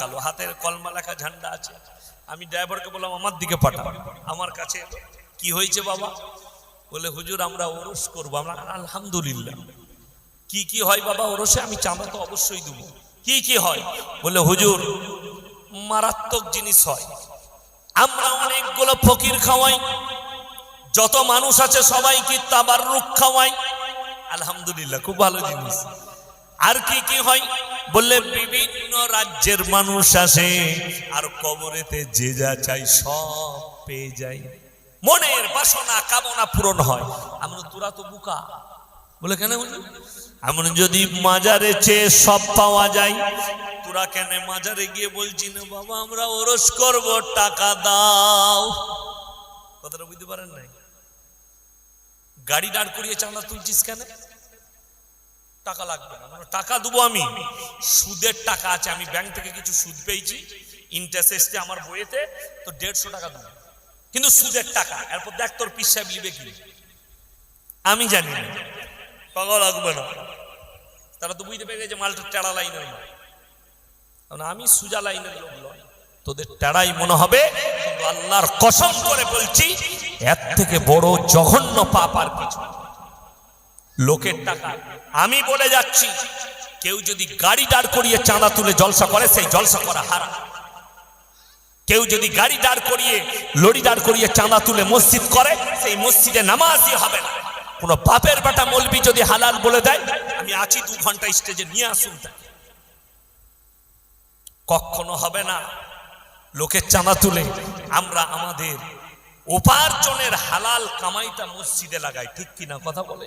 কালো হাতের কলমা লেখা ঝান্ডা আছে। আমি ড্রাইভারকে বললাম, আমার দিকে পাঠাও। আমার কাছে, কি হয়েছে বাবা? বলে, হুজুর, আমরা ওরস করব। আমরা, আলহামদুলিল্লাহ। কি কি হয় বাবা ওরসে? আমি চাঁদা তো অবশ্যই দেবো। কি কি হয়? বলে, হুজুর, মারাত্মক জিনিস হয়। আমরা অনেকগুলো ফকির খাওয়াই। যত মানুষ আছে সবাইকে তাবার রুখ খাওয়াই। আলহামদুলিল্লাহ, খুব ভালো জিনিস। আর কি কি হয়? বললে বিভিন্ন রাজ্যের মানুষ আসে, আর কবরেতে যে যা চাই সব পেয়ে যায়। মনের বাসনা, কামনা পূরণ হয়। আমরা তোরা তো বুকা। বলে কেন এমন যদি মাজারে চেয়ে সব পাওয়া যায়, তোরা কেন মাজারে গিয়ে বলছি না, বাবা, আমরা ওরস করব, টাকা দাও। কথাটা বুঝতে পারেন নাই? গাড়ি দাঁড় করিয়ে চাঁদা তুলছিস কেন? টাকা লাগবে না। মানে টাকা দেবো আমি। সুদের টাকা আছে। আমি ব্যাংক থেকে কিছু সুদ পেয়েছি। ইন্টারেস্ট আমার বইয়েতে। তো দেড়শো টাকা দেবো। কিন্তু সুদের টাকা। এরপর দেখ তোর পিস সাহেব কি। আমি জানি না। টাকা লাগবে না। তারা তো বুঝতে পেরে গেছে মালটা টেড়া লাইনের কারণ আমি সুজা লাইনের লোক তোদের টেড়াই মনে হবে। আল্লাহর কসম করে বলছি, এর থেকে বড় জঘন্য পাপ আর কিছু। লোকের টাকা। আমি বলে যাচ্ছি, কেউ যদি গাড়ি দাঁড় করিয়ে চাঁদা তুলে জলসা করে, সেই জলসা করা হারা কেউ যদি গাড়ি দাঁড় করিয়ে লড়ি দাঁড় করিয়ে চাঁদা তুলে মসজিদ করে, সেই মসজিদে নামাজই হবে না। কোন বাপের বেটা মলবি যদি হালাল বলে দেয়, আমি আছি দু ঘণ্টা স্টেজে, নিয়ে আসুন কখনো হবে না লোকের চাঁদা তুলে, আমরা আমাদের উপার্জনের হালাল কামাইটা মসজিদে লাগাই, ঠিক কিনা কথা বলে?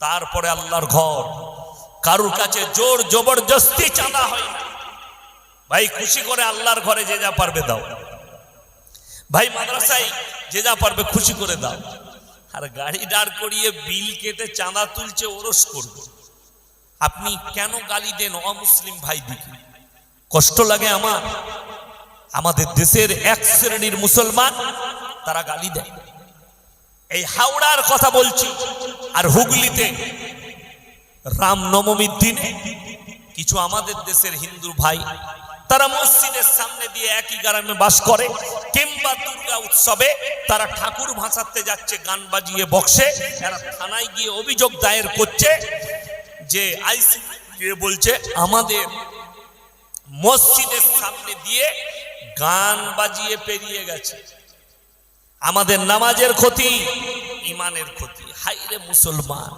তারপরে আল্লাহর ঘর। কারুর কাছে জোর জবরদস্তি চাঁদা হয় না। ভাই, খুশি করে আল্লাহর ঘরে যে যা পারবে দাও। ভাই, মাদ্রাসায় যে যা পারবে খুশি করে দাও। আর গাড়ি দাঁড় করিয়ে বিল কেটে চাঁদা তুলছে ওরস করবে। আপনি কেন গালি দেন অমুসলিম ভাই দিকে? কষ্ট লাগে আমার। আমাদের দেশের এক শ্রেণির মুসলমান, তারা গালি দেয়। এই হাওড়ার কথা বলছি, আর হুগলিতে রামনবমীর দিনে কিছু আমাদের দেশের হিন্দু ভাই, তারা মসজিদের সামনে দিয়ে একই গ্রামে বাস করে, কিংবা দুর্গা উৎসবে তারা ঠাকুর ভাসাতে যাচ্ছে, গান বাজিয়ে বক্সে এরা থানায় গিয়ে অভিযোগ দায়ের করছে যে আইসি গিয়ে বলছে, আমাদের মসজিদের সামনে দিয়ে গান বাজিয়ে পেরিয়ে গেছে। আমাদের নামাজের ক্ষতি ইমানের ক্ষতি। হাইরে মুসলমান,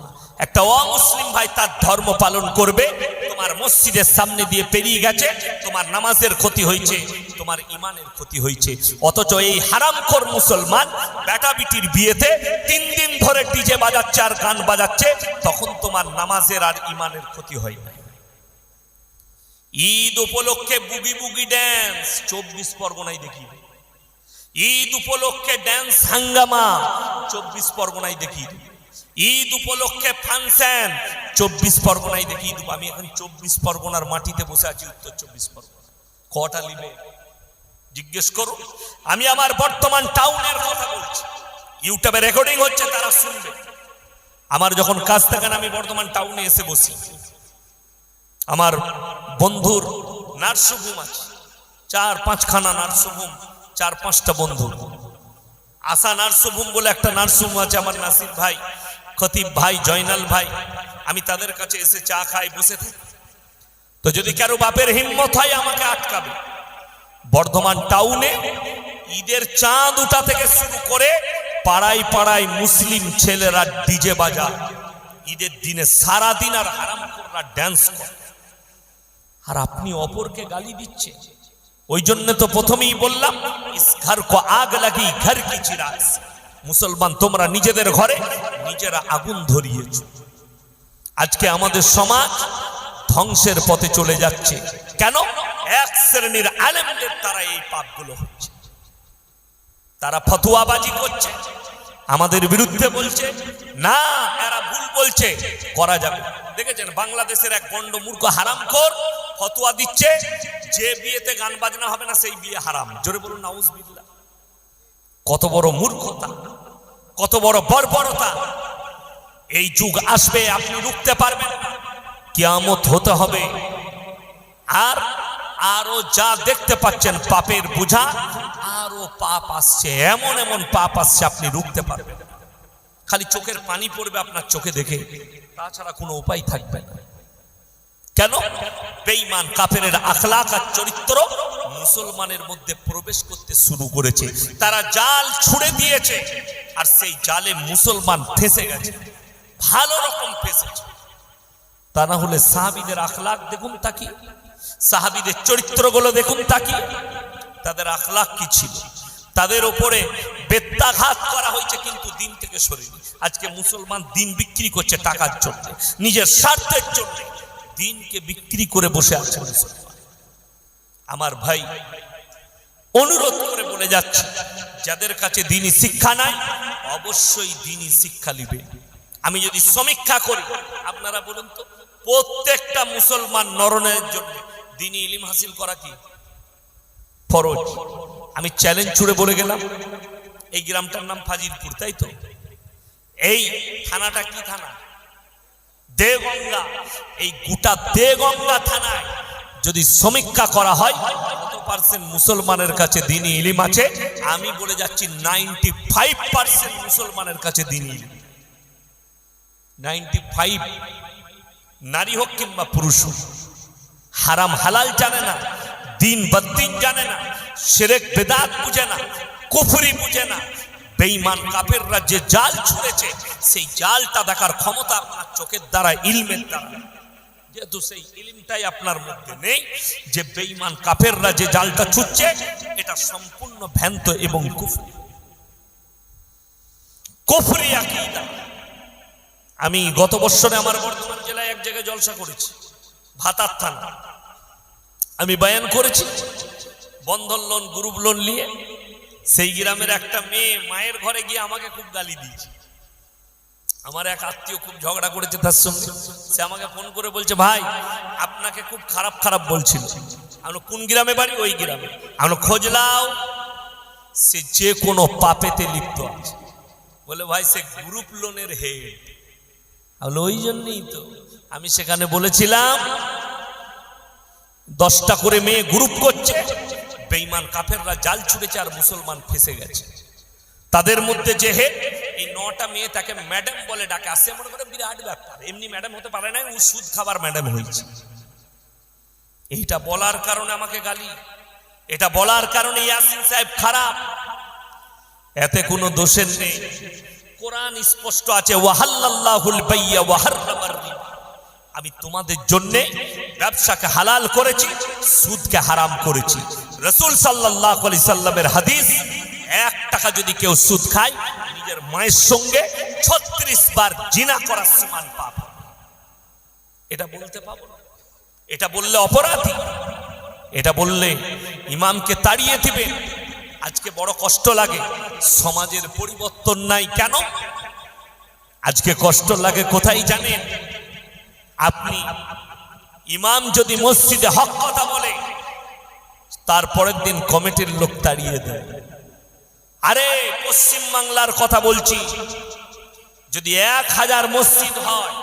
একটা অমুসলিম ভাই তার ধর্ম পালন করবে, তোমার মসজিদের সামনে দিয়ে পেরিয়ে গেছে, তোমার নামাজের ক্ষতি হয়েছে, তোমার ইমানের ক্ষতি হয়েছে। অথচ এই হারামখোর মুসলমান বেটা বিটির বিয়েতে তিন দিন ধরে ডিজে বাজাচ্ছে আর গান বাজাচ্ছে, তখন তোমার নামাজের আর ইমানের ক্ষতি হয় না ঈদ উপলক্ষে বুগি বুগি ড্যান্স চব্বিশ পরগনায় দেখি। ঈদ উপলক্ষে ড্যান্স হাঙ্গামা। চব্বিশ পরগনায় দেখি। ঈদ উপলক্ষে ফাংশন চব্বিশ পরগনায় দেখি আমি এখন চব্বিশ পরগনার মাটিতে বসে আছি, উত্তর চব্বিশ পরগনা। কটা লিবে? জিজ্ঞেস করো আমি আমার বর্তমান টাউনের কথা বলছি। ইউটিউবে রেকর্ডিং হচ্ছে, তারা শুনবে। আমার যখন কাজ থাকে না, আমি বর্তমান টাউনে এসে বসি। আমার বন্ধুর নার্সিংহোম আছে। চার পাঁচখানা নার্সিংহোম। চার, পাঁচটা বন্ধু। আশা নার্সিংহোম বলে একটা নার্সিংহোম আছে আমার নাসির ভাই, খতিব ভাই, জয়নাল ভাই। আমি তাদের কাছে এসে চা খাই, বসে থাকি। তো যদি কারও বাপের হিম্মত হয়, আমাকে আটকাবে। বর্ধমান টাউনে ঈদের চাঁদ উঠা থেকে শুরু করে পাড়ায় পাড়ায় মুসলিম ছেলেরা ডিজে বাজা ঈদের দিনে সারা দিন আর হারাম ড্যান্স করে। আর আপনি অপরকে গালি দিচ্ছেন। ওই জন্য তো প্রথমেই বললাম, ইস, ঘর কো আগ লাগি, ঘর কি চিরাগ মুসলমান, তোমরা নিজেদের ঘরে নিজেরা আগুন ধরিয়েছ। আজকে আমাদের সমাজ ধ্বংসের পথে চলে যাচ্ছে। কেন? এক শ্রেণির আলেমদের তারা এই পাপগুলো হচ্ছে। তারা ফতুয়াবাজি করছে, আমাদের বিরুদ্ধে বলছে, না, এরা ভুল বলছে, করা যাবে দেখেছেন? বাংলাদেশের এক গন্ড মূর্খ হারামখোর ফতুয়া দিচ্ছে, যে বিয়েতে গান বাজনা হবে না, সেই বিয়ে হারাম। জোরে বলুন, নাউজবিল্লাহ। কত বড় মূর্খতা, কত বড় বর্বরতা। এই যুগ আসবে, আপনি রুখতে পারবেন কিয়ামত হতে হবে। আর আরও যা দেখতে পাচ্ছেন, পাপের বোঝা, আরও পাপ আসছে। এমন এমন পাপ আসছে, আপনি রুখতে পারবেন খালি চোখের পানি পড়বে আপনার চোখে দেখে। তাছাড়া কোনো উপায় থাকবে না। কেন? বেঈমান কাফেরের আখলাক আর চরিত্র মুসলমানের মধ্যে প্রবেশ করতে শুরু করেছে। তারা জাল ছুড়ে দিয়েছে আর সেই জালে মুসলমান ফেসে গেছে। ভালো রকম ফেসেছে। তা না হলে সাহাবিদের আখলাক দেখুন তাকি সাহাবিদের চরিত্রগুলো দেখুন তাকি তাদের আখলাক কি ছিল? তাদের ওপরে বেত্যাঘাত করা হয়েছে কিন্তু দিন থেকে সরিনি। আজকে মুসলমান দিন বিক্রি করছে টাকার জন্য, নিজের স্বার্থের জন্য। দিনকে বিক্রি করে বসে আছে আমার ভাই অনুরোধ করে বলে যাচ্ছে, যাদের কাছে দিনই শিক্ষা নাই, অবশ্যই দিনই শিক্ষা নিবে। আমি যদি সমীক্ষা করি, আপনারা বলুন তো, প্রত্যেকটা মুসলমান নরনের জন্য দিনই ইলিম হাসিল করা কি? ফরজ। আমি চ্যালেঞ্জ ছুড়ে বলে গেলাম, এই গ্রামটার নাম ফাজিলপুর, তাই তো? এই থানাটা কি থানা? দেগঙ্গা, এই গোটা দেগঙ্গা থানায় যদি সমীক্ষা করা হয় পার্সেন্ট মুসলমানের কাছে দিনই ইলিম আছে? আমি বলে যাচ্ছি নাইনটি ফাইভ পার্সেন্ট মুসলমানের কাছে দিনই ইলিম। নাইনটি ফাইভ নারী হোক কিংবা পুরুষ হোক, হারাম হালাল জানে না, দিন বদ্দিন জানে না, সেরেক বেদাত বুঝে না, কুফরি বুঝে না বেঈমান কাপেররা যে জাল ছুঁড়েছে, সেই জালটা দেখার ক্ষমতা আপনার চোখের দ্বারা, ইলমের দ্বারা যেহেতু সেই ইলিমটাই আপনার মধ্যে নেই, যে বেঈমান কাপেররা যে জালটা ছুটছে এটা সম্পূর্ণ ভ্যান্ত এবং কুফরি। কুফরি আকীদা। আমি গত বছরে আমার বর্ধমান জেলায় এক জায়গায় জলসা করেছি, ভাতার থানা। আমি বয়ান করেছি, বন্ধন লোন গ্রুপ লোন নিয়ে সেই গ্রামের একটা মেয়ে মায়ের ঘরে গিয়ে আমাকে খুব গালি দিয়েছে। আমার এক আত্মীয় খুব ঝগড়া করেছে তার সঙ্গে। সে আমাকে ফোন করে বলছে, ভাই, আপনাকে খুব খারাপ খারাপ বলছিল। আমরা কোন গ্রামে বাড়ি? ওই গ্রামে। আমরা খোঁজলাও সে যে কোনো পাপেতে লিপ্ত আছে। বলে, ভাই, সে গ্রুপ লোনের হেড আমি ওই জন্যই তো। আমি সেখানে বলেছিলাম, দশটা করে মেয়ে গ্রুপ করছে। বেঈমান কাফেররা জাল ছুড়েছে আর মুসলমান ফেসে গেছে। তাদের মধ্যে যে হে, এই নটা মেয়ে তাকে ম্যাডাম বলে ডাকে। আসছে মনে করে, বিরাট ব্যাপার, এমনি ম্যাডাম হতে পারে না ও সুদ খাবার ম্যাডাম হয়েছে। এইটা বলার কারণে আমাকে গালি। এটা বলার কারণে ইয়াসিন সাহেব খারাপ। এতে কোনো দোষের নেই। কোরআন স্পষ্ট আছে ওয়াহাল্লাহুল বাইয়া রিবা। আমি তোমাদের জন্য ব্যবসাকে হালাল করেছি, সুদকে হারাম করেছি। রসুল সাল্লাহ আলি সাল্লামের হাদিস, এক টাকা যদি কেউ সুদ খায়, নিজের মায়ের সঙ্গে ছত্রিশ বার জিনা করার সমান পাপ এটা বলতে পাবো না। এটা বললে অপরাধী। এটা বললে ইমামকে তাড়িয়ে দিবে। আজকে বড় কষ্ট লাগে। সমাজের পরিবর্তন নাই কেন? আজকে কষ্ট লাগে কোথায় জানেন? আপনি ইমাম যদি মসজিদে হক কথা বলে তারপরের দিন কমিটির লোক তাড়িয়ে দেয়। আরে, পশ্চিম বাংলার কথা বলছি। যদি এক হাজার মসজিদ হয়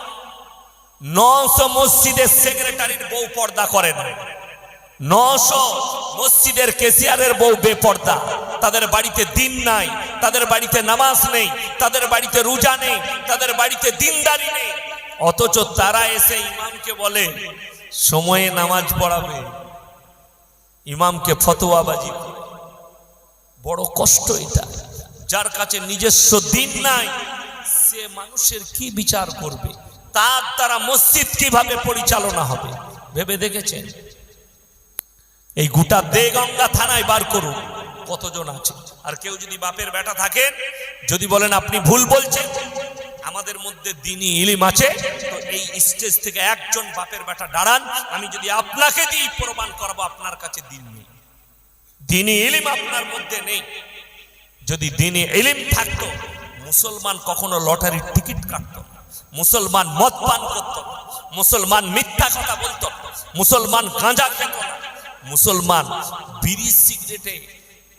নশো মসজিদের সেক্রেটারির বউ পর্দা করে না নশো মসজিদের কেসিয়ারের বউ বেপর্দা। তাদের বাড়িতে দিন নাই, তাদের বাড়িতে নামাজ নেই, তাদের বাড়িতে রোজা নেই, তাদের বাড়িতে দিনদারি নেই। অথচ তারা এসে ইমামকে বলে, সময়ে নামাজ পড়াবে। ইমামকে ফতোয়াবাজি। বড় কষ্ট এটা। যার কাছে নিজস্ব দিন নাই, সে মানুষের কি বিচার করবে? তার দ্বারা মসজিদ কীভাবে পরিচালনা হবে? ভেবে দেখেছেন? এই গোটা দেগঙ্গা থানায় বার করুন। কতজন আছে? আর কেউ যদি বাপের বেটা থাকেন, যদি বলেন আপনি ভুল বলছেন, আমাদের মধ্যে দিনই ইলিম আছে, তো এই স্টেজ থেকে একজন বাপের বেটা দাঁড়ান, আমি যদি আপনাকে দিই, প্রমাণ করব আপনার কাছে দিন নেই দিনই ইলিম আপনার মধ্যে নেই যদি দিনে এলিম থাকতো, মুসলমান কখনো লটারির টিকিট কাটত, মুসলমান মদ পান করত, মুসলমান মিথ্যা কথা বলতো। মুসলমান গাঁজা খেত মুসলমান বিড়ি সিগারেটে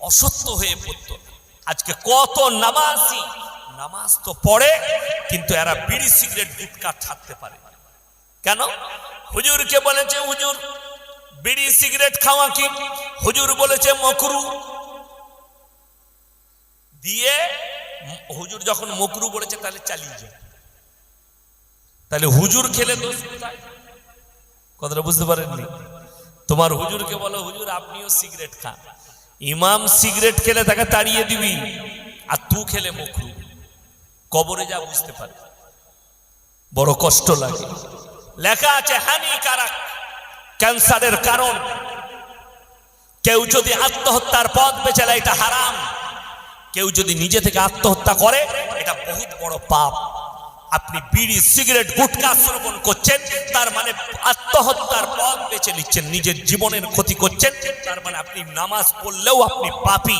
অসত্য হয়ে পড়তো। আজকে কত নামাজি নামাজ তো পড়ে, কিন্তু এরা বিড়ি সিগারেট, গুটকা ছাড়তে পারে। কেন? হুজুরকে বলেছে, হুজুর, বিড়ি সিগারেট খাওয়া কি? হুজুর বলেছে, মকরু। দিয়ে হুজুর যখন মকরু বলেছে, তাহলে চালিয়ে যায় তাহলে হুজুর খেলে দোষ? কথাটা বুঝতে পারেননি? তোমার হুজুরকে বলো, হুজুর, আপনিও সিগারেট খান। ইমাম সিগারেট খেলে তাকে তাড়িয়ে দিবি, আর তু খেলে মকরু। কবরে যা বুঝতে পারে। বড় কষ্ট লাগে। লেখা আছে, হানিকারক, ক্যান্সারের কারণ। কেউ যদি আত্মহত্যার পথ বেছে নেয়, এটা হারাম। কেউ যদি নিজে থেকে আত্মহত্যা করে, এটা বহুত বড় পাপ। আপনি বিড়ি, সিগারেট, গুটকা শ্রবণ করছেন, তার মানে আত্মহত্যার পথ বেছে নিচ্ছেন, নিজের জীবনের ক্ষতি করছেন, তার মানে আপনি নামাজ পড়লেও আপনি পাপী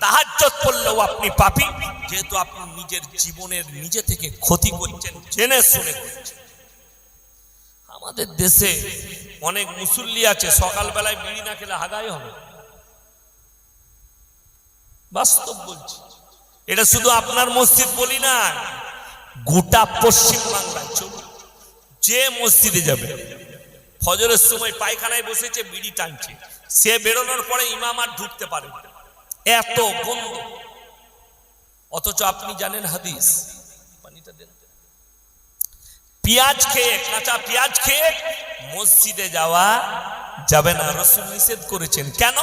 তাহাজ্জত পড়লেও আপনি পাপী যেহেতু আপনি নিজের জীবনের নিজে থেকে ক্ষতি করছেন, জেনে শুনে করছেন। আমাদের দেশে অনেক মুসল্লি আছে, সকালবেলায় বিড়ি না খেলে হাগাই হবে। বাস্তব বলছি। এটা শুধু আপনার মসজিদ বলি না, গোটা পশ্চিম বাংলায় চলুন যে মসজিদে যাবে, ফজরের সময় পায়খানায় বসেছে, বিড়ি টানছে। সে বেরোনোর পরে ইমাম আর ঢুকতে পারে এত গন্ধ। অথচ আপনি জানেন হাদিস। পানিটা দেন। পেঁয়াজ খেয়ে, কাঁচা পেঁয়াজ খেয়ে মসজিদে যাওয়া যাবে না। রসুল নিষেধ করেছেন। কেন?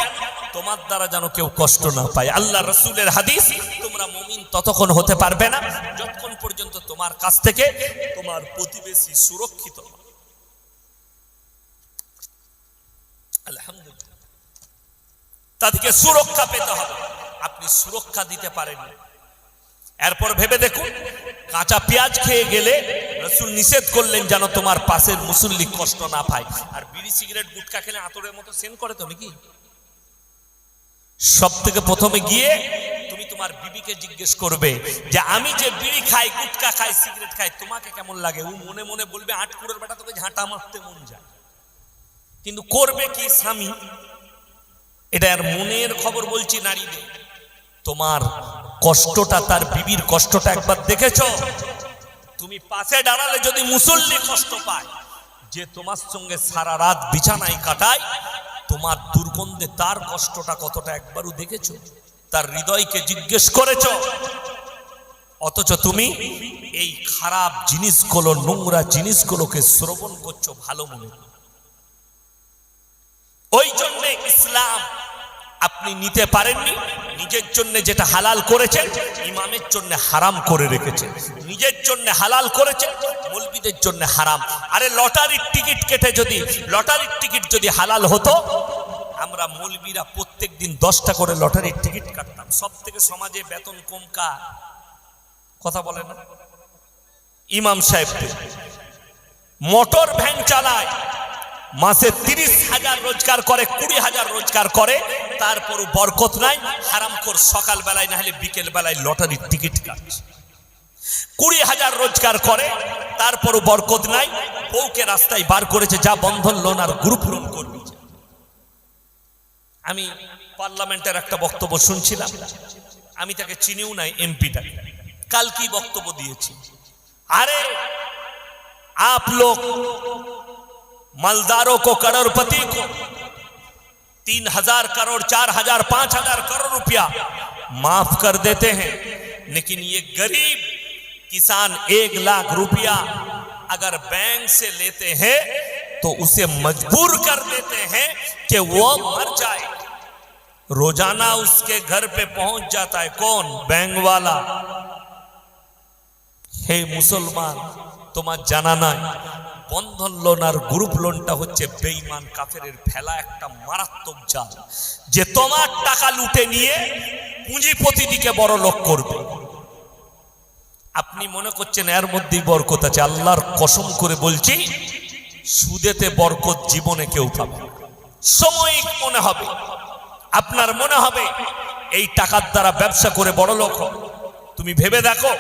তোমার দ্বারা যেন কেউ কষ্ট না পায়। আল্লাহ রসুলের হাদিস, তোমরা মুমিন ততক্ষণ হতে পারবে না। যতক্ষণ পর্যন্ত তোমার কাছ থেকে তোমার প্রতিবেশী সুরক্ষিত আলহামদুলিল্লাহ। তাদেরকে সুরক্ষা পেতে হবে। আপনি সুরক্ষা দিতে পারেন এরপর ভেবে দেখুন, কাঁচা পেঁয়াজ খেয়ে গেলে রসুল নিষেধ করলেন যেন তোমার পাশের মুসল্লি কষ্ট না পায়। আর বিড়ি, সিগারেট, গুটকা খেলে আতরের মতো সেন করে তো নাকি? সব থেকে প্রথমে গিয়ে তুমি তোমার বিবিকে জিজ্ঞেস করবে যে, আমি যে বিড়ি খাই, গুটকা খাই, সিগারেট খাই, তোমাকে কেমন লাগে? ও মনে মনে বলবে আটকুড়ের বেটা তোকে ঝাঁটা মারতে মন যায়। কিন্তু করবে কি স্বামী? এটা আর মনের খবর বলছি নারীদের। তোমার কষ্টটা, তার বিবির কষ্টটা একবার দেখেছ? তুমি পাশে দাঁড়ালে যদি মুসল্লি কষ্ট পায়, যে তোমার সঙ্গে সারা রাত বিছানায় কাটায়, তোমার দুর্গন্ধে তার কষ্টটা কতটা একবারও দেখেছ? তার হৃদয়কে জিজ্ঞেস করেছ? অথচ তুমি এই খারাপ জিনিসগুলো, নোংরা জিনিসগুলোকে শ্রবণ করছ ভালো মনে। ওই জন্য ইসলাম আপনি নিতে পারেননি? নিজের জন্য যেটা হালাল করেছেন, ইমামের জন্য হারাম করে রেখেছেন। নিজের জন্য হালাল করেছেন মৌলবিদের জন্য হারাম। আরে লটারির টিকিট কেটে যদি, লটারির টিকিট যদি হালাল হতো, আমরা মৌলবিরা প্রত্যেক দিন দশটা করে লটারির টিকিট কাটতাম। সব থেকে সমাজে বেতন কম কার? কথা বলে না? ইমাম সাহেব মোটর ভ্যান চালায় মাসে তিরিশ হাজার রোজগার করে, কুড়ি হাজার রোজগার করে তারপর বরকত নাই। হারামখোর সকালবেলায় না হলে বিকেলবেলায় লটারির টিকিট কাটছে। কুড়ি হাজার রোজগার করে, তারপরও বরকত নাই। বউকে রাস্তায় বার করেছে, যা বন্ধন লোন আর গ্রুপ লোন করবে। আমি পার্লামেন্টের একটা বক্তব্য শুনছিলাম। আমি তাকে চিনিও নাই এমপিটা কাল কি বক্তব্য দিয়েছি? আরে, আপ লোক मालदारों को, करोड़पति को। तीन हज़ार करोड़, चार हज़ार, पाँच हज़ार करोड़ रुपया माफ़ कर देते हैं। लेकिन ये गरीब किसान एक लाख रुपया अगर बैंक से लेते हैं तो उसे मजबूर कर देते हैं कि वो मर जाए। रोज़ाना उसके घर पे पहुँच जाता है। कौन? बैंक वाला। हे मुसलमान तुम्हारा जाना ना। বন্ধন লোন আর গ্রুপ লোনটা হচ্ছে বেঈমান কাফেরের ফেলা, একটা মারাত্মক জাল। যে তোমার টাকা লুটে নিয়ে পুঁজিপতিদিকে বড় লোক করবে। আপনি মনে করছেন এর মধ্যেই বরকত আছে? আল্লাহর কসম করে বলছি, সুদেতে বরকত জীবনে কেউ পাবে। সাময়িক মনে হবে। আপনার মনে হবে, এই টাকার দ্বারা ব্যবসা করে বড় লোক তুমি ভেবে দেখো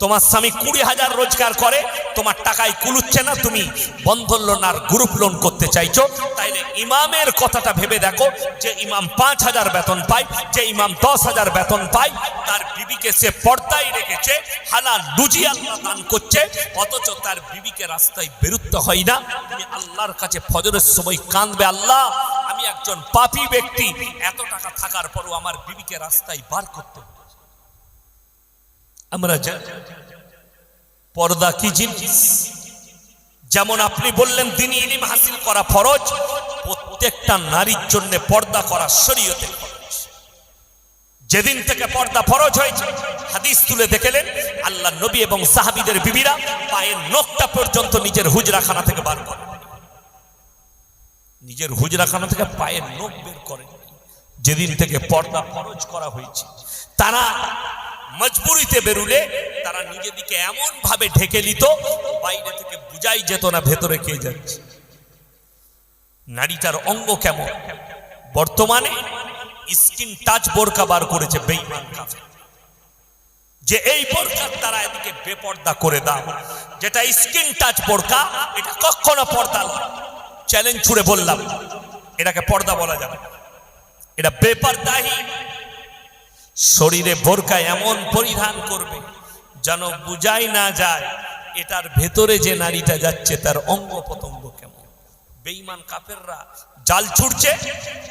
তোমার স্বামী কুড়ি হাজার রোজগার করে, তোমার টাকায় কুলুচ্ছে না, তুমি বন্ধন লোন আর গ্রুপ লোন করতে চাইছো, তাইলে ইমামের কথাটা ভেবে দেখো, যে ইমাম পাঁচ হাজার বেতন পায়, যে ইমাম দশ হাজার বেতন পায়, তার বিবিকে সে পর্দায় রেখেছে হালা লুজি আল্লাহ দান করছে, অথচ তার বিবিকে রাস্তায় বেরুতে হয় না, তুমি আল্লাহর কাছে ফজরের সময় কাঁদবে, আল্লাহ, আমি একজন পাপী ব্যক্তি, এত টাকা থাকার পরও আমার বিবিকে রাস্তায় বার করতে হয়। আমরা পর্দা কি জিনিস? যেমন আপনি বললেন দিনী ইলিম হাসিল করা ফরজ, প্রত্যেকটা নারীর জন্য পর্দা করা শরীয়তের ফরজ। যেদিন থেকে পর্দা ফরজ হয়েছে, হাদিস তুলে দেখেলেন, আল্লাহ নবী এবং সাহাবিদের বিবিরা পায়ের নখটা পর্যন্ত নিজের হুজরাখানা থেকে বার করে নিজের হুজরাখানা থেকে পায়ের নখ বের করে যেদিন থেকে পর্দা ফরজ করা হয়েছে, তারা মজবুরিতে বেরুলে তারা নিজেদিকে এমন ভাবে ঢেকে নিত, বাইরে থেকে বুঝাই যেত না ভেতরে কে যাচ্ছে। নারীটার অঙ্গ কেমন? বর্তমানে স্কিন টাচ বোরকা বার করেছে বেইমান কাফের। যে এই বোরকার তারা এদিকে বেপর্দা করে দাও, যেটা স্কিন টাচ বোরকা, এটা কখনো পর্দা চ্যালেঞ্জ ছুড়ে বললাম, এটাকে পর্দা বলা যাবে এটা বেপর্দাহি শরীরে বোরকা এমন পরিধান করবে, যেন বুঝাই না যায় এটার ভেতরে যে নারীটা যাচ্ছে তার অঙ্গ প্রত্যঙ্গ কেমন। বেঈমান কাফেররা জাল ছুটছে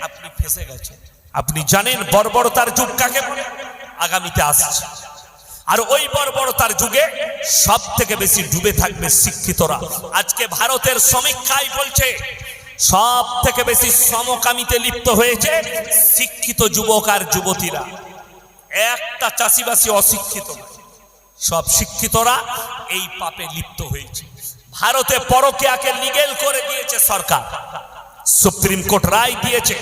আপনি ফেসে গেছেন। আপনি জানেন বর্বরতার যুগ কাকে আগামীতে আসছে। আর ওই বর্বরতার যুগে সব থেকে বেশি ডুবে থাকবে শিক্ষিতরা। আজকে ভারতের সমীক্ষায় বলছে সব থেকে বেশি সমকামিতে লিপ্ত হয়েছে শিক্ষিত যুবক আর যুবতীরা। একটা চাষিবাসী অশিক্ষিত সব শিক্ষিতরা এই পাপে লিপ্ত হয়েছে। ভারতে পরকিয়াকে লিগেল করে দিয়েছে সরকার। সুপ্রিম কোর্ট রায় দিয়েছে,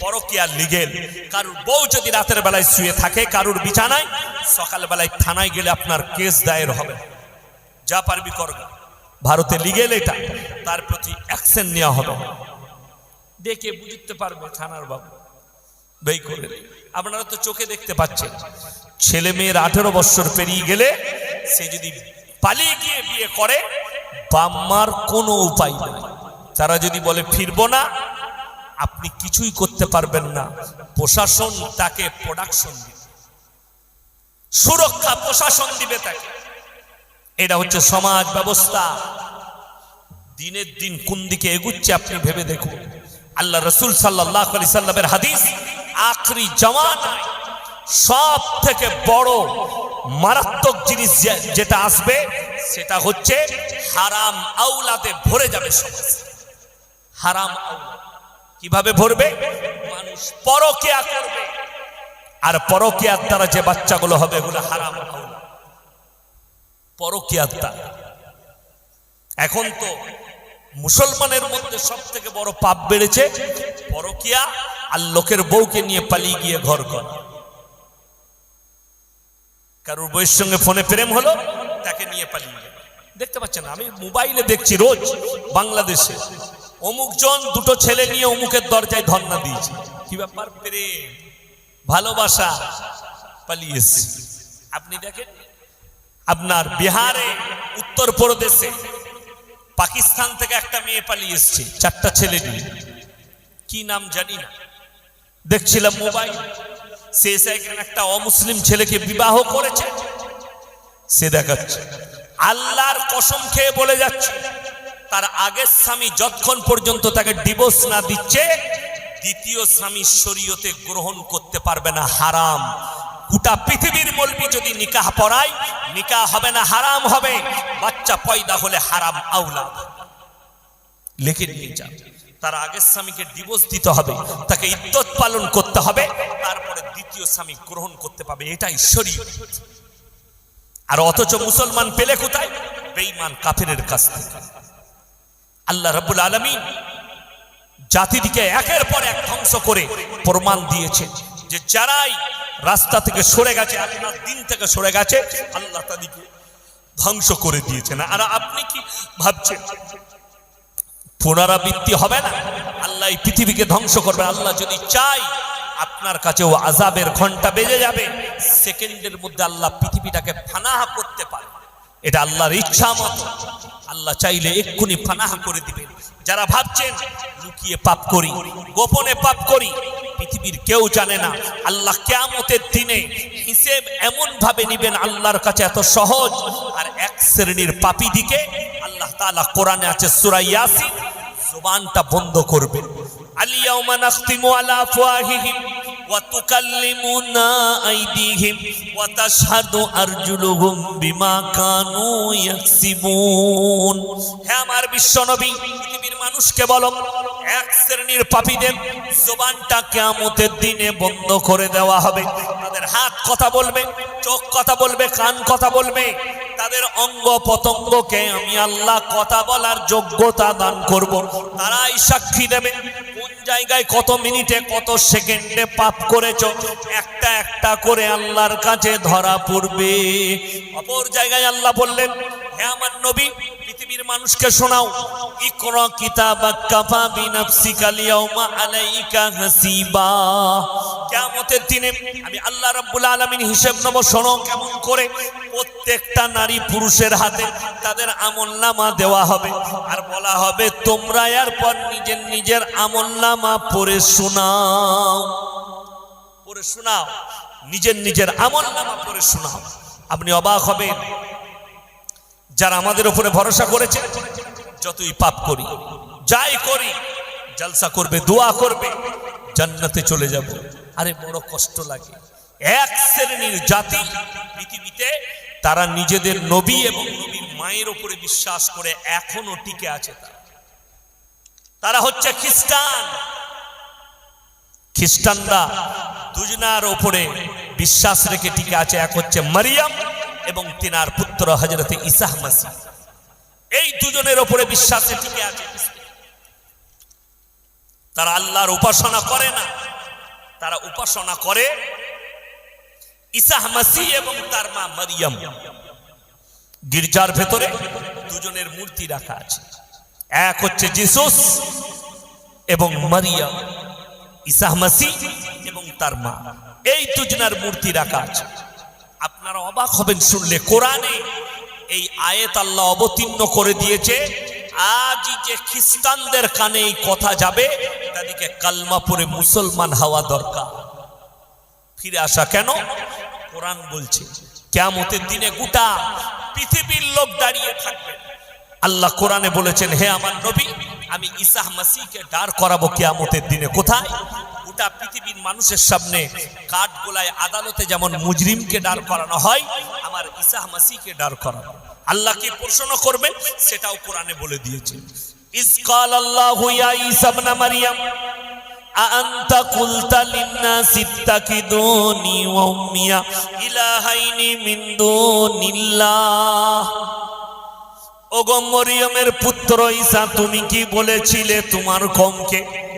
পরকিয়া লিগেল কারুর বউ যদি রাতের বেলায় শুয়ে থাকে, কারুর বিছানায়, সকাল বেলায় থানায় গেলে আপনার কেস দায়ের হবে। যা পারবি করবে ভারতে লিগেল এটা, তার প্রতি অ্যাকশন নেওয়া হবে। দেখে বুঝতে পারবে থানার বাবু। বেই করে আপনারা তো চোখে দেখতে পাচ্ছেন, ছেলে মেয়ের আঠেরো বছর পেরিয়ে গেলে সে যদি পালিয়ে গিয়ে বিয়ে করে বাম্মার কোনো উপায় নেই। তারা যদি বলে, ফিরবো না, আপনি কিছুই করতে পারবেন না, প্রশাসন তাকে প্রোডাকশন দিবে। সুরক্ষা প্রশাসন দিবে তাকে। এটা হচ্ছে সমাজ ব্যবস্থা। দিনের দিন কোন দিকে এগুচ্ছে আপনি ভেবে দেখুন। আল্লাহ রসুল সাল্লাহ আলি সাল্লামের হাদিস আখরি জমানায় সব থেকে বড় মারাত্মক জিনিস যেটা আসবে, সেটা হচ্ছে হারাম আউলাতে ভরে যাবে সমাজ। হারাম কীভাবে ভরবে? মানুষ পরকিয়া করবে। আর পরকিয়ার দ্বারা যে বাচ্চাগুলো হবে, এগুলো হারাম আউলাদ পরকিয়ার দ্বারা। এখন তো মুসলমানের মধ্যে সব থেকে বড় পাপ বেড়েছে পরকিয়া আর লোকের বউকে নিয়ে পালিয়ে গিয়ে ঘর করা। কারোর বইয়ের সঙ্গে ফোনে প্রেম হলো, তাকে নিয়ে পালিয়ে দেখতে পাচ্ছেন, আমি মোবাইলে দেখছি রোজ বাংলাদেশে অমুক জন দুটো ছেলে নিয়ে অমুকের দরজায় ধর্ণা দিয়েছে। কি ব্যাপার প্রেম? ভালোবাসা? পালিয়ে এসছে। আপনি দেখেন, আপনার বিহারে, উত্তরপ্রদেশে পাকিস্তান থেকে একটা মেয়ে পালিয়ে এসছে, চারটা ছেলে নিয়ে। কি নাম জানি না। দেখছিলাম মোবাইল। সে এখানে একটা অমুসলিম ছেলেকে বিবাহ করেছে। সে দেখাচ্ছে। আল্লাহর কসম খেয়ে বলে যাচ্ছে, তার আগের স্বামী যতক্ষণ পর্যন্ত তাকে ডিভোর্স না দিচ্ছে, দ্বিতীয় স্বামী শরীয়তে গ্রহণ করতে পারবে না, হারাম। গোটা পৃথিবীর মলবি যদি নিকাহ পড়ায়, নিকাহ হবে না, হারাম হবে। বাচ্চা পয়দা হলে হারাম আউলা লিখে নিয়ে যান তার আগের স্বামীকে ডিভোর্স দিতে হবে, তাকে ইদ্যত পালন করতে হবে, তারপরে দ্বিতীয় স্বামী গ্রহণ করতে পাবে এটা শরীয়ত। আর অথচ মুসলমান পেলে কোথায়? বেঈমান কাফেরের কাছ থেকে। আল্লাহ রাব্বুল আলামিন জাতিটিকে একের পর এক ধ্বংস করে প্রমাণ দিয়েছে যে যারাই রাস্তা থেকে সরে গেছে আল্লাহর দিন থেকে সরে গেছে। আল্লাহ তাদেরকে ধ্বংস করে দিয়েছেন। আর আপনি কি ভাবছেন? পুনরাবৃত্তি হবে না? আল্লাহ এই পৃথিবীকে ধ্বংস করবে। আল্লাহ যদি চাই আপনার কাছেও আজাবের ঘণ্টা বেজে যাবে। সেকেন্ডের মধ্যে আল্লাহ পৃথিবীটাকে ফানাহা করতে পারে। এটা আল্লাহর ইচ্ছা মতো। আল্লাহ চাইলে এক্ষুনি ফানাহা করে দিবেন। যারা ভাবছেন, লুকিয়ে পাপ করি, গোপনে পাপ করি পৃথিবীর কেউ জানে না। আল্লাহ কেয়ামতের দিনে হিসেব এমন ভাবে নিবেন আল্লাহর কাছে এত সহজ। আর এক শ্রেণির পাপি দিকে আল্লাহ তালা কোরআনে আছে সুরাইয়াসি জবানটা বন্ধ করবেন আলিয়াউমা আইদিহিম ওয়া তাশহাদু আরজুলুহুম বিমা কানু ইয়াকসিবুন হে আমার বিশ্বনবী, পৃথিবীর মানুষকে বলো, এক শ্রেণির পাপীদের জবানটা কিয়ামতের দিনে বন্ধ করে দেওয়া হবে। তাদের হাত কথা বলবে, চোখ কথা বলবে, কান কথা বলবে। তাদের অঙ্গ পতঙ্গকে আমি আল্লাহ কথা বলার যোগ্যতা দান করব। তারাই সাক্ষী দেবে। জায়গায় কত মিনিটে, কত সেকেন্ডে পাপ করেছ? একটা একটা করে আল্লাহর কাছে ধরা পড়বে। অপর জায়গায় আল্লাহ বললেন হ্যাঁ আমার নবী, পৃথিবীর মানুষকে শোনাও। ইকরা কিতাবাক কাফা বিনাফসিকা লিয়াউমা আলাইকা হাসিবা। কিয়ামতের দিনে আমি আল্লাহ রাব্বুল আলামিন হিসেব নেব, শোনো কেমন করে। প্রত্যেকটা নারী পুরুষের হাতে তাদের আমলনামা দেওয়া হবে। আর বলা হবে, তোমরা এরপর নিজের নিজের আমলনামা পড়ে শোনাও। পড়ে শোনাও। নিজের নিজের আমলনামা পড়ে শোনাও। আপনি অবাক হবেন, যারা আমাদের উপরে ভরসা করেছে, যতই পাপ করি, যাই করি, জলসা করবে, দোয়া করবে, জান্নাতে চলে যাব। আরে বড় কষ্ট লাগে। এক শ্রেণির জাতি পৃথিবীতে তারা নিজেদের নবী এবং নবীর মায়ের উপরে বিশ্বাস করে এখনও টিকে আছে তারা। তারা হচ্ছে খ্রিস্টান। খ্রিস্টানরা দুজনার ওপরে বিশ্বাস রেখে টিকে আছে। এক হচ্ছে মারিয়াম এবং তিনার পুত্র হজরতে ইসাহ মাসি এই দুজনের ওপরে বিশ্বাসে টিকে আছে। তারা আল্লাহর উপাসনা করে না। তারা উপাসনা করে। ইসাহ মাসি এবং তার মা মারিয়াম। গির্জার ভেতরে দুজনের মূর্তি রাখা আছে। এক হচ্ছে জিসুস এবং মারিয়াম ইসাহ মাসি এবং তার মা। এই দুজনার মূর্তি রাখা আছে। আপনারা অবাক হবেন শুনলে, কোরআনে এই আয়েত আল্লাহ অবতীর্ণ করে দিয়েছে। আজই যে খ্রিস্টানদের কানে এই কথা যাবে, তাদেরকে কালমা পরে মুসলমান হওয়া দরকার। ফিরে আসা কেন? কোরআন বলছে কেমতের দিনে গোটা পৃথিবীর লোক দাঁড়িয়ে থাকবে। আল্লাহ কোরআনে বলেছেন, হে আমার নবী, আমি ইসাহ মাসিকে দাঁড় করাবো কেয়ামতের দিনে কোথায়? গোটা পৃথিবীর মানুষের সামনে কাঠ গোলায় আদালতে যেমন মুজরিমকে দাঁড় করানো হয়, আমার ইসাহ মাসিকে দাঁড় করাবো। আল্লাহ কি প্রশ্ন করবেন সেটাও কোরআনে বলে দিয়েছে ইসকাল আল্লাহ ইয়া ঈসা ইবনে মারইয়াম أأنت قلت للناس اتخذوني وأمي إلهين من دون الله ওগো মরিয়মের পুত্র ঈসা তুমি কি বলেছিলে তোমার কমকে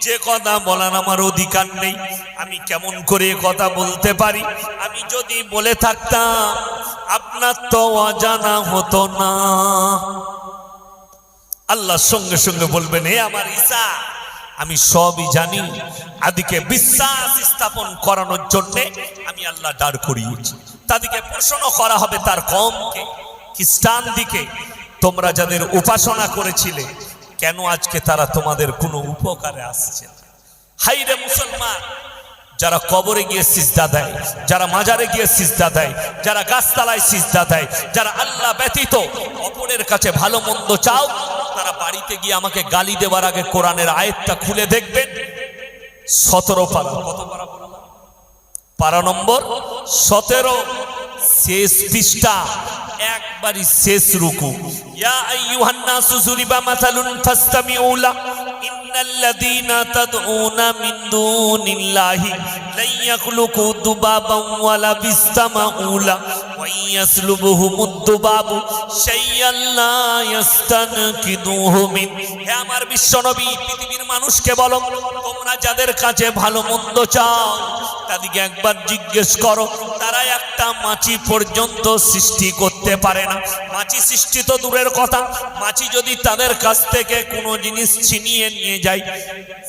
যে কথা বলার আমার অধিকার নেই। আমি কেমন করে কথা বলতে পারি? আমি যদি বলে থাকতাম, আপনার তো অজানা হতো না। আল্লাহর সঙ্গে সঙ্গে বলবেন হে আমার ঈসা, আমি সবই জানি। আদিকে বিশ্বাস স্থাপন করানোর জন্যে আমি আল্লাহ দাঁড় করিয়েছি। তাদেরকে প্রশ্ন করা হবে তার কমকে। খ্রিস্টান দিকে তোমরা যাদের উপাসনা করেছিলে কেন আজকে তারা তোমাদের কোনো উপকারে আসছে? না? হাই রে মুসলমান, যারা কবরে গিয়ে সিজদা দেয়, যারা মাজারে গিয়ে সিজদা দেয়, যারা গাছতলায় সিজদা দেয়, যারা আল্লাহ ব্যতীত অপরের কাছে ভালো মন্দ চাও, তারা বাড়িতে গিয়ে আমাকে গালি দেওয়ার আগে কোরআনের আয়াতটা খুলে দেখবেন। সতেরো পারা, কত পারা পারা নম্বর, সতেরো, শেষ পৃষ্ঠা, একবারই শেষ রুকু। ইয়া আইয়ুহান নাসু যুরিবা মাসালুন ফাসতামিউ লা ইন্নাল্লাযীনা তাদউনা মিন দুনিল্লাহি আমার বিশ্বনবী, পৃথিবীর মানুষকে বলো, তোমরা যাদের কাছে ভালো মন্দ চাও, তাদেরকে একবার জিজ্ঞেস করো, তারা একটা মাছি পর্যন্ত সৃষ্টি করতে পারে না। মাছি সৃষ্টি তো দূরের কথা, মাছি যদি তাদের কাছ থেকে কোনো জিনিস ছিনিয়ে নিয়ে যায়,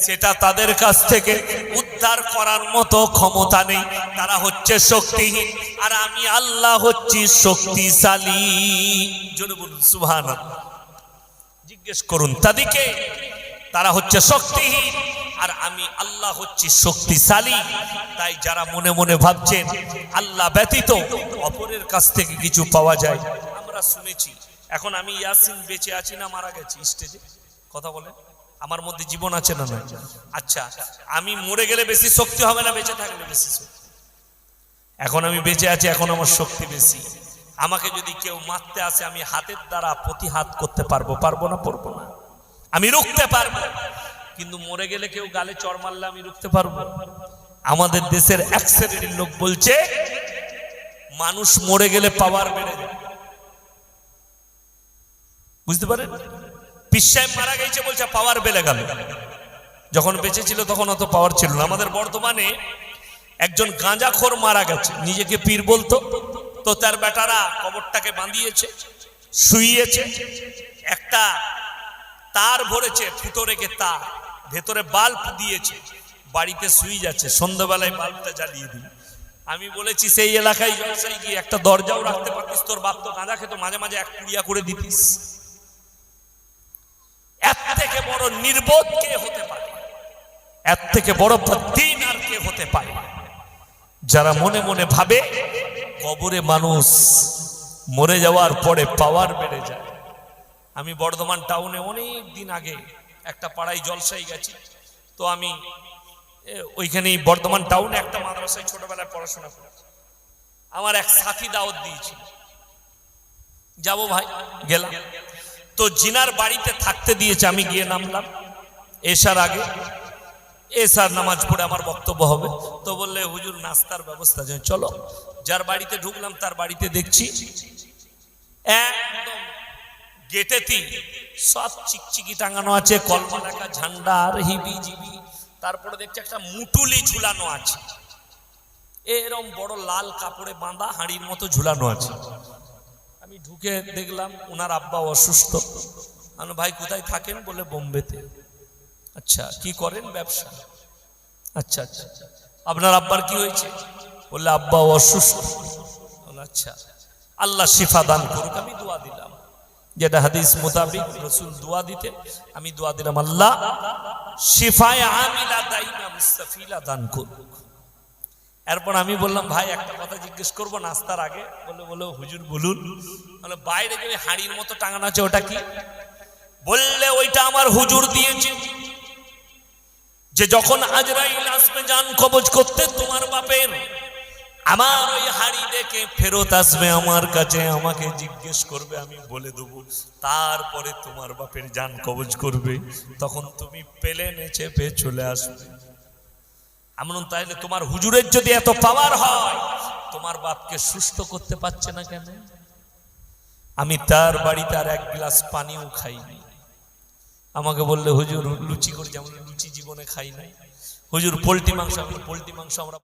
সেটা তাদের কাছ থেকে উদ্ধার করার মতো ক্ষমতা নেই। তারা হচ্ছে শক্তিহীন, আর আমি আল্লাহ হচ্ছি শক্তিশালী। জোরে বলুন সুভান জিজ্ঞেস করুন, তাদেরকে তারা হচ্ছে শক্তিহীন, আর আমি আল্লাহ হচ্ছি শক্তিশালী। তাই যারা মনে মনে ভাবছেন, আল্লাহ ব্যতীত অপরের কাছ থেকে কিছু পাওয়া যায়, আমরা শুনেছি এখন আমি ইয়াসিন বেঁচে আছি না মারা গেছি স্টেজে কথা বলে আমার মধ্যে জীবন আছে না নয় আচ্ছা আমি মরে গেলে বেশি শক্তি হবে না বেঁচে থাকলে বেশি শক্তি? এখন আমি বেঁচে আছি, এখন আমার শক্তি বেশি। আমাকে যদি কেউ মারতে আসে, আমি হাতের দ্বারা প্রতিহাত করতে পারব পারব না পারব না। আমি রুখতে পারব। কিন্তু মরে গেলে কেউ গালে চর মারলে আমি রুখতে পারব। আমাদের দেশের এক লোক বলছে, মানুষ মরে গেলে পাওয়ার বেড়ে যায়। বুঝতে পারেন? পিসায় মারা গেছে বলছে পাওয়ার বেড়ে গেল। যখন বেঁচে ছিল তখন অত পাওয়ার ছিল না। আমাদের বর্তমানে একজন গাঁজাখোর মারা গেছে। নিজেকে পীর বলতো। তো তার বেটারা কবরটাকে বাঁধিয়েছে, শুইয়েছে। একটা তার ভরেছে, ফুটো রেখে তার। ভেতরে বাল্ব দিয়েছে। বাড়িতে শুই যাচ্ছে। সন্ধ্যাবেলায় বাল্বটা জ্বালিয়ে দিই আমি বলেছি, সেই এলাকায় জলসাই গিয়ে একটা দরজাও রাখতে পারতিস। তোর বাপ তো গাঁজা খেতো। মাঝে মাঝে এক কুড়িয়া করে দিতিস। এর থেকে বড় নির্বোধ কে হতে পারে? এর থেকে বড় দিন আর কে হতে পারে? যারা মনে মনে ভাবে, কবরে মানুষ মরে যাওয়ার পরে পাওয়ার বেড়ে যায়। আমি বর্ধমান টাউনে অনেক দিন আগে একটা পাড়ায় জলসাই গেছি। তো আমি ওইখানেই বর্ধমান টাউনে একটা মাদ্রাসায় ছোটবেলায় পড়াশোনা করেছি। আমার এক সাথী দাওয়াত দিয়েছিল। যাব ভাই, গেলাম। তো জিনার বাড়িতে থাকতে দিয়েছে, আমি গিয়ে নামলাম। এসার আগে, এসার নামাজ পড়ে আমার বক্তব্য হবে। তো বললে, হুজুর, নাস্তার ব্যবস্থা আছে। চলো, যার বাড়িতে ঢুকলাম, তার বাড়িতে দেখছি একদম গেটেতেই সব চিকচিকি টাঙানো আছে, কলমা লেখা, ঝান্ডা, আর হিবি জিবি। তারপরে দেখছি একটা মুটুলি ঝুলানো আছে। এরম বড় লাল কাপড়ে বাঁধা, হাঁড়ির মতো ঝুলানো আছে। আমি ঢুকে দেখলাম ওনার আব্বা অসুস্থ। আমি ভাই, কোথায় থাকেন? বলে বোম্বেতে। আচ্ছা কি করেন ব্যবসা? আচ্ছা আচ্ছা। আপনার আব্বার কি হয়েছে? বললে, আব্বা অসুস্থ। আচ্ছা। আল্লাহ শিফা দান করুক, আমি দোয়া দিলাম। যেটা হাদিস মোতাবিক রসুল দোয়া দিতে আমি দোয়া দিলাম, আল্লাহ শিফায় আমিলা দাইমা মুস্তাফিলা দান করুক। এরপর আমি বললাম, ভাই, একটা কথা জিজ্ঞেস করব নাস্তার আগে। বলে বলে হুজুর, বলুন। বলে বাইরে যে হাঁড়ির মতো টাঙানো আছে, ওটা কি? বললে, ওইটা আমার হুজুর দিয়েছে। যে যখন আজরাইল আসবে, যান কবজ করতে তোমার বাপের। আমার ওই হাড়ি দেখে ফেরত আসবে, আমার কাছে আমাকে জিজ্ঞেস করবে, আমি বলে দেবো, তারপরে তোমার বাপের যান কবজ করবে। তখন তুমি পেলেনে চেপে চলে আসবে। এমন তাইলে তোমার হুজুরের যদি এত পাওয়ার হয়, তোমার বাপকে সুস্থ করতে পারছে না কেন? আমি তার বাড়িতে আর এক গ্লাস পানিও খাইনি। আমাকে বললে, হুজুর, লুচি করে। যেমন লুচি জীবনে খাই নাই। হুজুর, পোলট্রি মাংস, আমি পোলট্রি মাংস আমরা